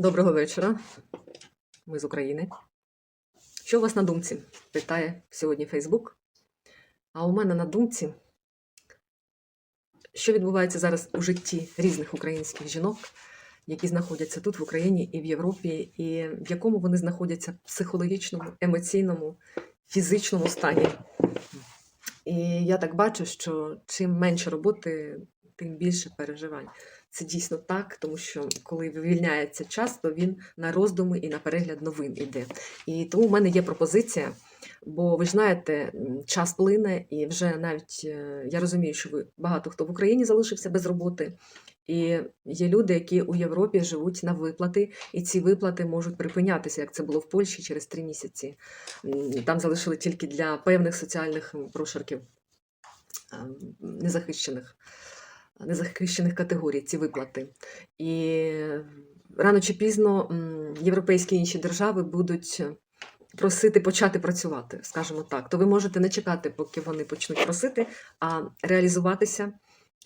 Доброго вечора. Ми з України. Що у вас на думці? Питає сьогодні Фейсбук. А у мене на думці, що відбувається зараз у житті різних українських жінок, які знаходяться тут, в Україні і в Європі, і в якому вони знаходяться психологічному, емоційному, фізичному стані. І я так бачу, що чим менше роботи, тим більше переживань. Це дійсно так, тому що коли вивільняється час, то він на роздуми і на перегляд новин іде. І тому в мене є пропозиція, бо ви ж знаєте, час плине, і вже навіть е, я розумію, що ви багато хто в Україні залишився без роботи. І є люди, які у Європі живуть на виплати, і ці виплати можуть припинятися, як це було в Польщі через три місяці. Там залишили тільки для певних соціальних прошарків незахищених незахищених категорій ці виплати. І рано чи пізно європейські інші держави будуть просити почати працювати, скажімо так. То ви можете не чекати, поки вони почнуть просити, а реалізуватися.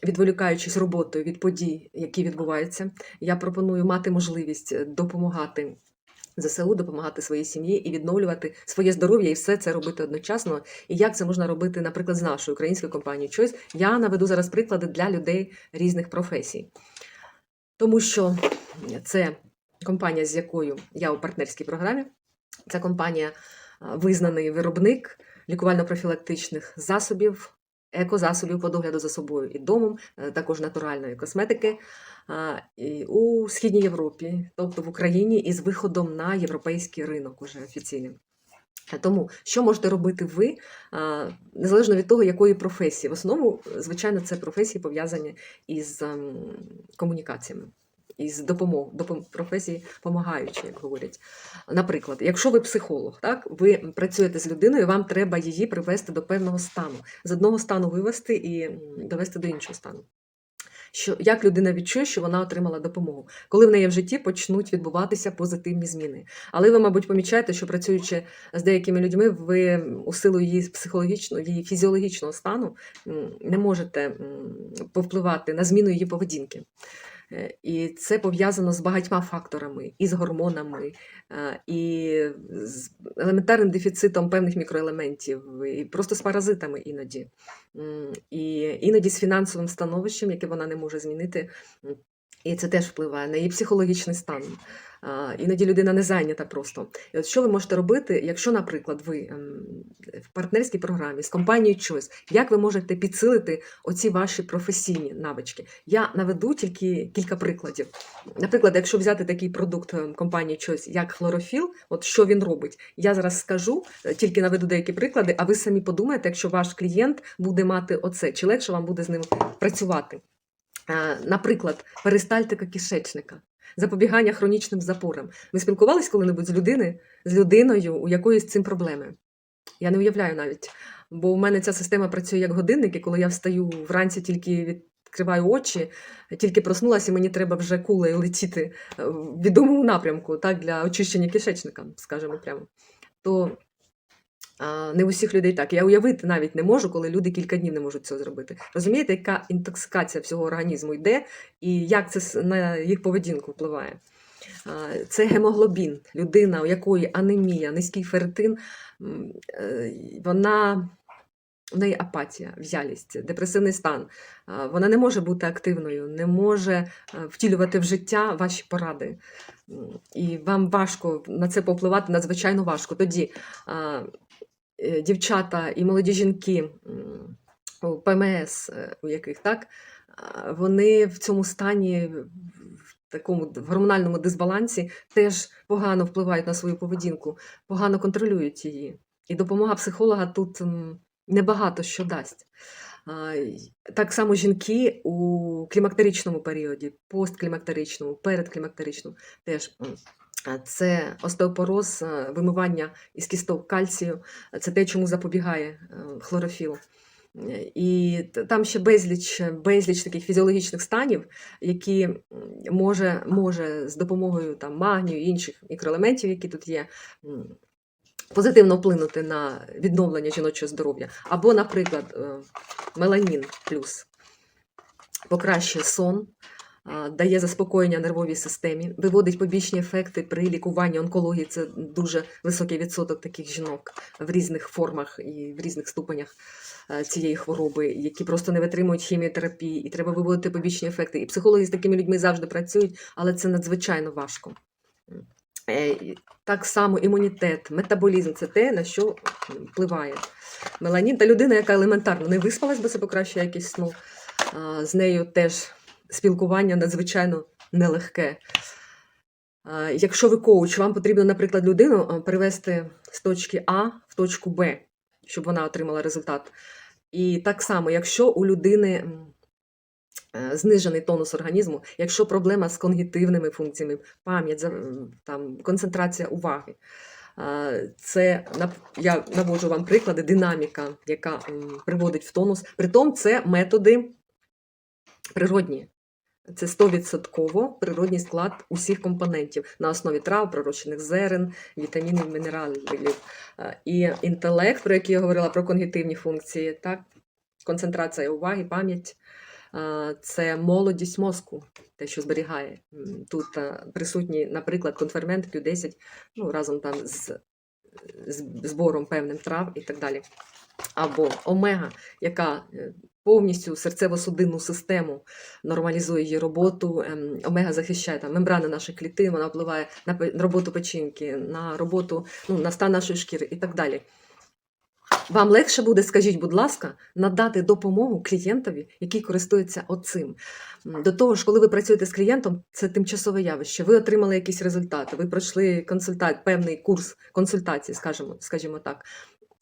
Відволікаючись роботою від подій, які відбуваються, я пропоную мати можливість допомагати ЗСУ, допомагати своїй сім'ї і відновлювати своє здоров'я, і все це робити одночасно. І як це можна робити, наприклад, з нашою українською компанією Choice, я наведу зараз приклади для людей різних професій. Тому що це компанія, з якою я у партнерській програмі, це компанія визнаний виробник лікувально-профілактичних засобів, екозасобів по догляду за собою і домом, е, також натуральної косметики і у Східній Європі, тобто в Україні, із виходом на європейський ринок уже офіційним. Тому що можете робити ви, незалежно від того, якої професії. В основному, звичайно, це професії пов'язані із ем, комунікаціями, із допомог, допом, професії помагаючі, як говорять. Наприклад, якщо ви психолог, так ви працюєте з людиною, вам треба її привести до певного стану, з одного стану вивести і довести до іншого стану. Що як людина відчує, що вона отримала допомогу, коли в неї в житті почнуть відбуватися позитивні зміни. Але ви, мабуть, помічаєте, що працюючи з деякими людьми, ви у силу її психологічного, її фізіологічного стану не можете повпливати на зміну її поведінки. Е, І це пов'язано з багатьма факторами, і з гормонами, е, і з елементарним дефіцитом певних мікроелементів, і просто з паразитами іноді. І іноді з фінансовим становищем, яке вона не може змінити. І це теж впливає на її психологічний стан. Іноді людина не зайнята просто. І от що ви можете робити, якщо, наприклад, ви ем, в партнерській програмі з компанією Choice, як ви можете підсилити оці ваші професійні навички? Я наведу тільки кілька прикладів. Наприклад, якщо взяти такий продукт ем, компанії Choice, як хлорофіл, от що він робить, я зараз скажу, е, тільки наведу деякі приклади, а ви самі подумаєте, якщо ваш клієнт буде мати оце, чи легше вам буде з ним працювати. Е, Наприклад, перистальтика кишечника, запобігання хронічним запорам. Ви спілкувались коли-небудь з людини, з людиною, у якої з цим проблеми? Я не уявляю навіть. Бо у мене ця система працює як годинник, і коли я встаю вранці, тільки відкриваю очі, тільки проснулася, і мені треба вже кулею летіти е, в відомому напрямку, так, для очищення кишечника, скажімо прямо. То не у всіх людей так. Я уявити навіть не можу, коли люди кілька днів не можуть цього зробити. Розумієте, яка інтоксикація всього організму йде, і як це на їх поведінку впливає? Це гемоглобін, людина, у якої анемія, низький ферритин, е, вона. В неї апатія, в'ялість, депресивний стан. Вона не може бути активною, не може е, втілювати в життя ваші поради. І вам важко на це попливати надзвичайно важко. Тоді дівчата і молоді жінки у ПМС, е, у яких так, вони в цьому стані, в такому гормональному дисбалансі, теж погано впливають на свою поведінку, погано контролюють її. І допомога психолога тут небагато що дасть. Так само жінки у клімактеричному періоді, постклімактеричному, передклімактеричному теж. Це остеопороз, е, вимивання із кісток кальцію, це те, чому запобігає е, хлорофіл. Е, І там ще безліч, безліч таких фізіологічних станів, які може, може з допомогою там, магнію і інших мікроелементів, які тут є, позитивно вплинути на відновлення жіночого здоров'я. Або, наприклад, меланін плюс покращує сон, дає заспокоєння нервовій системі, виводить побічні ефекти при лікуванні онкології. Це дуже високий відсоток таких жінок в різних формах і в різних ступенях е, цієї хвороби, які просто не витримують хіміотерапії, і треба виводити побічні ефекти. І психологи з такими людьми завжди працюють, але це надзвичайно важко. Е, Так само імунітет, метаболізм це те, на що впливає. Меланін та людина, яка елементарно не виспалась, бо це покращує якість сну. З нею теж спілкування надзвичайно нелегке. Якщо ви коуч, вам потрібно, наприклад, людину перевести з точки А в точку Б, щоб вона отримала результат. І так само, якщо у людини е, знижений тонус організму, якщо проблема з когнітивними функціями, пам'ять, там, концентрація уваги. Це я наводжу вам приклади, динаміка, яка приводить в тонус. Притом це методи природні. Це 100% природній склад усіх компонентів на основі трав, пророщених зерен, вітамінів, мінералів. Е, І інтелект, про який я говорила, про когнітивні функції, так? концентрація уваги, пам'ять. е, Це молодість мозку, те, що зберігає. Тут е, присутні, наприклад, конфермент Q10, ну, разом там з збором певним трав і так далі. Або омега, яка е, повністю серцево-судинну систему нормалізує її роботу. ем, Омега захищає там мембрани наших клітин, вона впливає на роботу печінки, на роботу, ну, на стан нашої шкіри і так далі. Вам легше буде, скажіть, будь ласка, надати допомогу клієнтові, який користується оцим. До того ж, коли ви працюєте з клієнтом, це тимчасове явище. Ви отримали якісь результати, ви пройшли консультат, певний курс консультації, скажімо, скажімо так.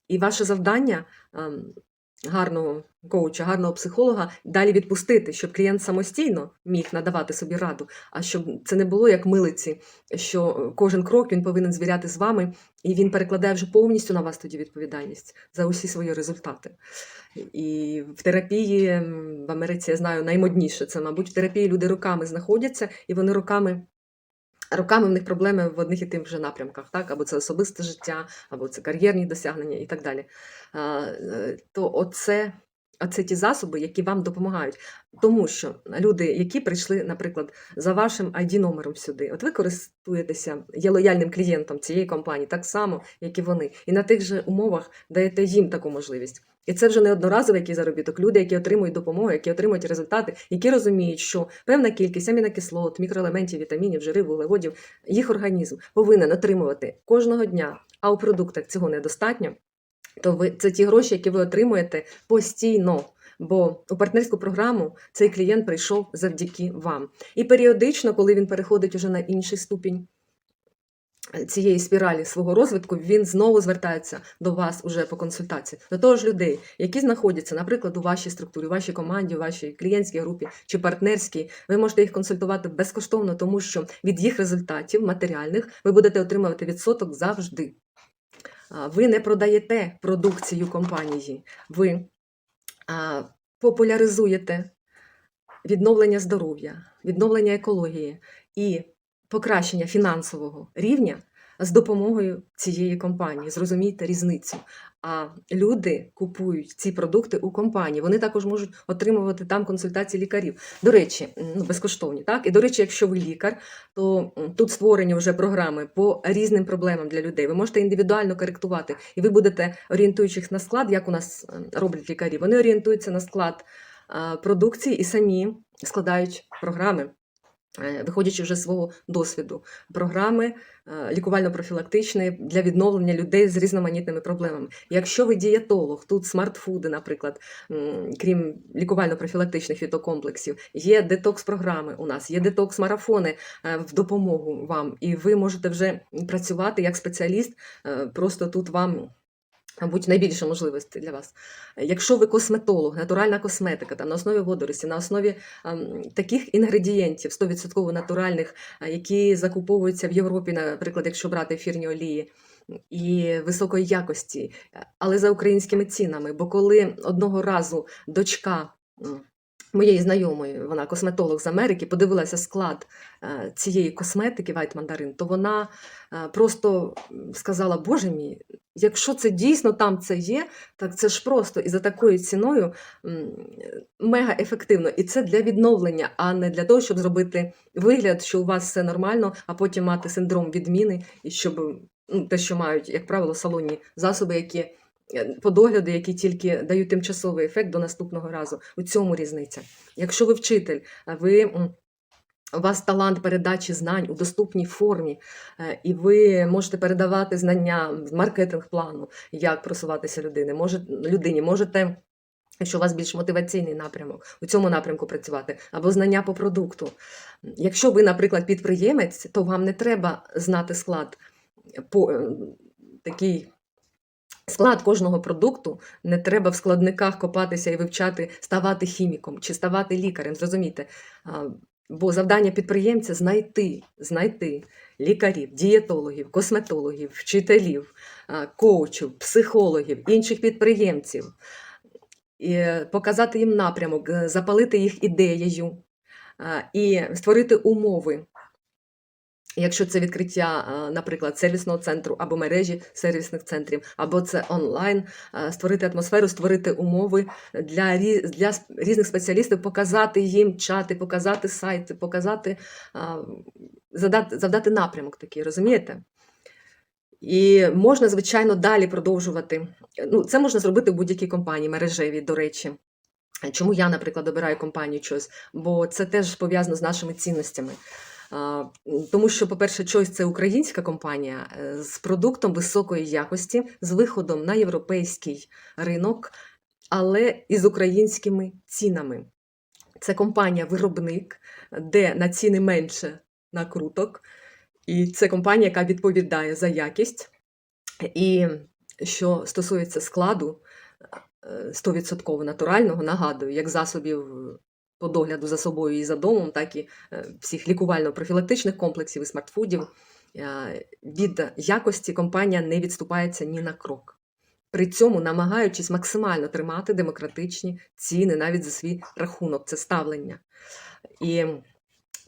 І ваше завдання ем, гарного коуча, гарного психолога далі відпустити, щоб клієнт самостійно міг надавати собі раду, а щоб це не було як милиці, що кожен крок він повинен звіряти з вами, і він перекладає вже повністю на вас тоді відповідальність за усі свої результати. І в терапії в Америці я знаю наймодніше це, мабуть, в терапії люди роками знаходяться, і вони роками. Роками в них проблеми в одних і тих же напрямках, так? або це особисте життя, або це кар'єрні досягнення і так далі. Е, То оце, оце ті засоби, які вам допомагають. Тому що люди, які прийшли, наприклад, за вашим ID-номером сюди, от ви користуєтеся, є лояльним клієнтом цієї компанії, так само, як і вони, і на тих же умовах даєте їм таку можливість. І це вже не одноразовий який заробіток. Люди, які отримують допомогу, які отримують результати, які розуміють, що певна кількість амінокислот, мікроелементів, вітамінів, жирів, вуглеводів, їх організм повинен отримувати кожного дня, а у продуктах цього недостатньо, то ви це ті гроші, які ви отримуєте постійно. Бо у партнерську програму цей клієнт прийшов завдяки вам. І періодично, коли він переходить уже на інший ступінь цієї спіралі свого розвитку, він знову звертається до вас уже по консультації. До того ж, людей, які знаходяться, наприклад, у вашій структурі, у вашій команді, у вашій клієнтській групі чи партнерській, ви можете їх консультувати безкоштовно, тому що від їх результатів матеріальних ви будете отримувати відсоток завжди. Ви не продаєте продукцію компанії, ви популяризуєте відновлення здоров'я, відновлення екології і покращення фінансового рівня з допомогою цієї компанії. Зрозумійте різницю. А люди купують ці продукти у компанії. Вони також можуть отримувати там консультації лікарів. До речі, ну, безкоштовні. Так? І до речі, якщо ви лікар, то тут створені вже програми по різним проблемам для людей. Ви можете індивідуально коректувати, і ви будете орієнтуючись на склад, як у нас е, роблять лікарі. Вони орієнтуються на склад продукції і самі складають програми. Е, Виходячи вже з свого досвіду, програми е, лікувально-профілактичні для відновлення людей з різноманітними проблемами. Якщо ви дієтолог, тут смартфуди, наприклад, крім лікувально-профілактичних фітокомплексів, є детокс-програми у нас, є детокс-марафони е, в допомогу вам, і ви можете вже працювати як спеціаліст. Просто тут вам. Мабуть, найбільше можливості для вас. Якщо ви косметолог, натуральна косметика, там на основі водорості, на основі ем, таких інгредієнтів 100% натуральних, а, які закуповуються в Європі, наприклад, якщо брати ефірні олії. І високої якості, але за українськими цінами. Бо коли одного разу дочка моєї знайомої, вона косметолог з Америки, подивилася склад е, цієї косметики White Mandarin, то вона е, просто сказала: Боже мій, якщо це дійсно там це є, так це ж просто і за такою ціною мега ефективно. І це для відновлення, а не для того, щоб зробити вигляд, що у вас все нормально, а потім мати синдром відміни, і щоб ну, те, що мають, як правило, салонні засоби, які по догляду, які тільки дають тимчасовий ефект до наступного разу. У цьому різниця. Якщо ви вчитель, ви. у вас талант передачі знань у доступній формі, е, і ви можете передавати знання з маркетинг-плану, як просуватися людини. Може, людині. Можете, якщо у вас більш мотиваційний напрямок, у цьому напрямку працювати, або знання по продукту. Якщо ви, наприклад, підприємець, то вам не треба знати склад по е, такий. Склад кожного продукту не треба в складниках копатися і вивчати, ставати хіміком чи ставати лікарем. Зрозумійте, бо завдання підприємця знайти, знайти лікарів, дієтологів, косметологів, вчителів, коучів, психологів, інших підприємців, і показати їм напрямок, е, запалити їх ідеєю і створити умови. Якщо це відкриття, наприклад, сервісного центру або мережі сервісних центрів, або це онлайн, створити атмосферу, створити умови для, для різних спеціалістів, показати їм чати, показати сайти, показати, задати, завдати напрямок такий, розумієте? І можна, звичайно, далі продовжувати. Ну, це можна зробити в будь-якій компанії, мережевій, до речі. Чому я, наприклад, обираю компанію Choice? Бо це теж пов'язано з нашими цінностями. Тому що, по-перше, Choice – це українська компанія е, з продуктом високої якості, з виходом на європейський ринок, але із українськими цінами. Це компанія-виробник, де на ціни менше накруток, і це компанія, яка відповідає за якість. І що стосується складу, е, 100% натурального, нагадую, як засобів по догляду за собою і за домом, так і е, всіх лікувально-профілактичних комплексів і смартфудів. е, Від якості компанія не відступається ні на крок. При цьому намагаючись максимально тримати демократичні ціни навіть за свій рахунок, це ставлення. І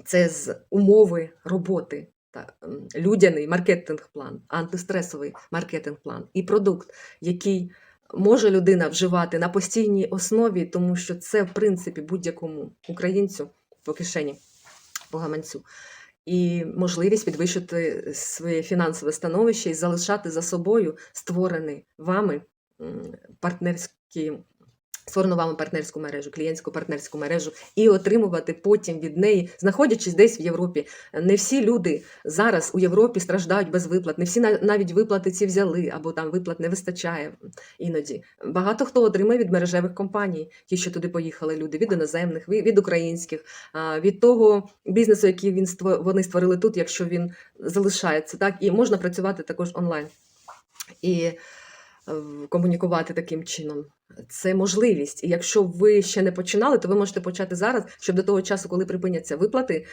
це з умови роботи. Та, людяний маркетинг-план, антистресовий маркетинг-план і продукт, який може людина вживати на постійній основі, тому що це, в принципі, будь-якому українцю по кишені, по гаманцю. І можливість підвищити своє фінансове становище і залишати за собою створений вами м, партнерський створену партнерську мережу, клієнтську партнерську мережу, і отримувати потім від неї, знаходячись десь в Європі. Не всі люди зараз у Європі страждають без виплат. Не всі навіть виплати ці взяли, або там виплат не вистачає іноді. Багато хто отримає від мережевих компаній, ті, що туди поїхали люди, від іноземних, від українських, від того бізнесу, який він вони створили тут, якщо він залишається. Так і можна працювати також онлайн. І е, комунікувати таким чином. Це можливість. І якщо ви ще не починали, то ви можете почати зараз, щоб до того часу, коли припиняться виплати,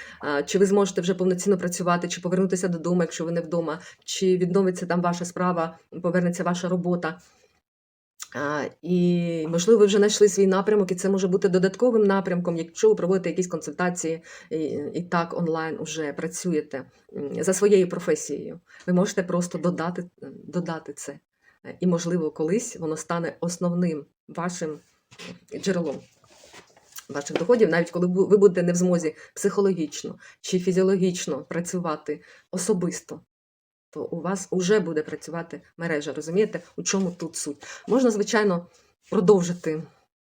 чи ви зможете вже повноцінно працювати, чи повернутися додому, якщо ви не вдома, чи відновиться там ваша справа, повернеться ваша робота. І, можливо, ви вже знайшли свій напрямок, і це може бути додатковим напрямком, якщо ви проводите якісь консультації і, і так онлайн вже працюєте за своєю професією. Ви можете просто додати, додати це. Е, І, можливо, колись воно стане основним вашим джерелом ваших доходів, навіть коли ви будете не в змозі психологічно чи фізіологічно працювати особисто, то у вас вже буде працювати мережа. Розумієте, у чому тут суть? Можна, звичайно, продовжити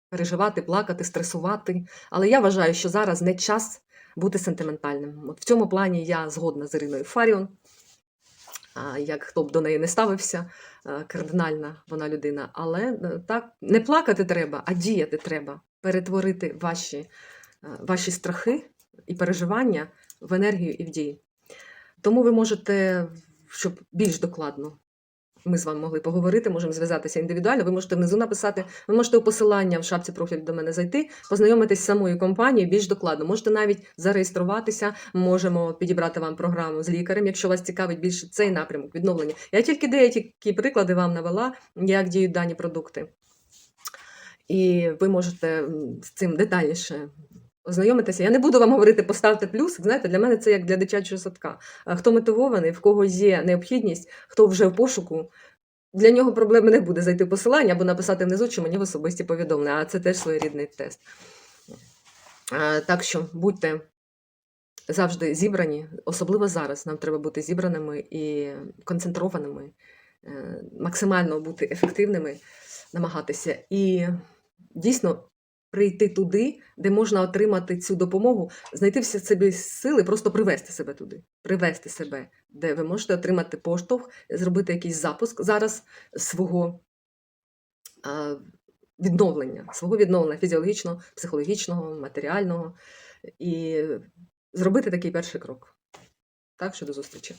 переживати, плакати, стресувати, але я вважаю, що зараз не час бути сентиментальним. От в цьому плані я згодна з Іриною Фаріон. Як хто б до неї не ставився, е, кардинальна вона людина. Але е, так не плакати треба, а діяти треба. Перетворити ваші, е, ваші страхи і переживання в енергію і в дії. Тому ви можете, щоб більш докладно ми з вами могли поговорити, можемо зв'язатися індивідуально. Ви можете внизу написати, ви можете у посилання в шапці профіль до мене зайти, познайомитись з самою компанією більш докладно. Можете навіть зареєструватися, можемо підібрати вам програму з лікарем, якщо вас цікавить більше цей напрямок відновлення. Я тільки деякі приклади вам навела, як діють дані продукти. і ви можете з цим детальніше ознайомитися. Я не буду вам говорити поставте плюс. Знаєте, для мене це як для дитячого садка. Хто мотивований, в кого є необхідність, хто вже в пошуку. Для нього проблеми не буде зайти в посилання або написати внизу, чи мені в особисті повідомлення, а це теж своєрідний тест. Так що будьте завжди зібрані, особливо зараз. Нам треба бути зібраними і концентрованими, е, максимально бути ефективними, намагатися і дійсно прийти туди, де можна отримати цю допомогу, знайти всі собі сили, просто привести себе туди, привести себе, де ви можете отримати поштовх, зробити якийсь запуск зараз свого відновлення, свого відновлення фізіологічного, психологічного, матеріального і зробити такий перший крок. Так що до зустрічі.